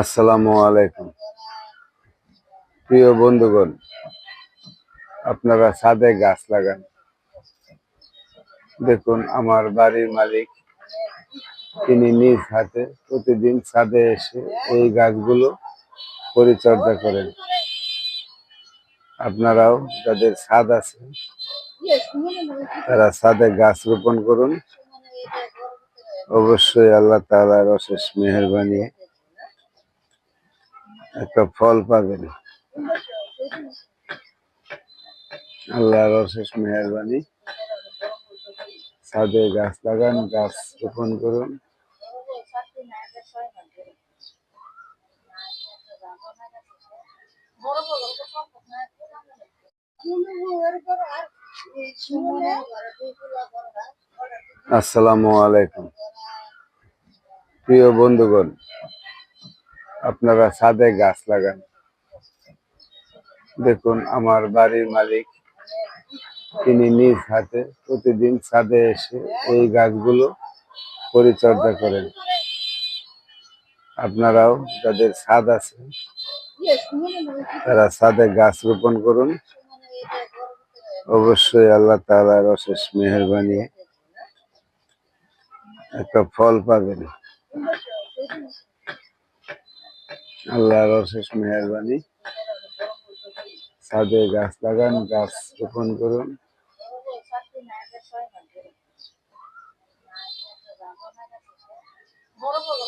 আসসালামু আলাইকুম। প্রিয় বন্ধুগণ, আপনারা সাদে গাছ লাগান। দেখুন, আমার বাড়ির মালিক, তিনি নিজ হাতে প্রতিদিন ছাদে এসে এই গাছগুলো পরিচর্যা করেন। আপনারাও যাদের ছাদ আছে, তারা ছাদে গাছ রোপণ করুন। অবশ্যই আল্লাহ তাআলার অশেষ মেহরবানি। একটা ফল পাবেন। আল্লাহর অশেষ মেহরবানি। ছাদে গাছ লাগান, গাছ রোপণ করুন। আসসালামু আলাইকুম। প্রিয় বন্ধুগণ, আপনারা ছাদে গাছ লাগান। দেখুন, আমার বাড়ির মালিক, তিনি নিজ হাতে প্রতিদিন ছাদে এসে এই গাছগুলো পরিচর্যা করেন। আপনারাও যাদের ছাদ আছে, তারা ছাদে গাছ রোপণ করুন। অবশ্যই আল্লাহ তাআলার অশেষ মেহরবানি, একটা ফল পাবেন। আল্লাহর অশেষ মেহরবানি। ছাদে গাছ লাগান গাছ রোপণ করুন। বড় বড়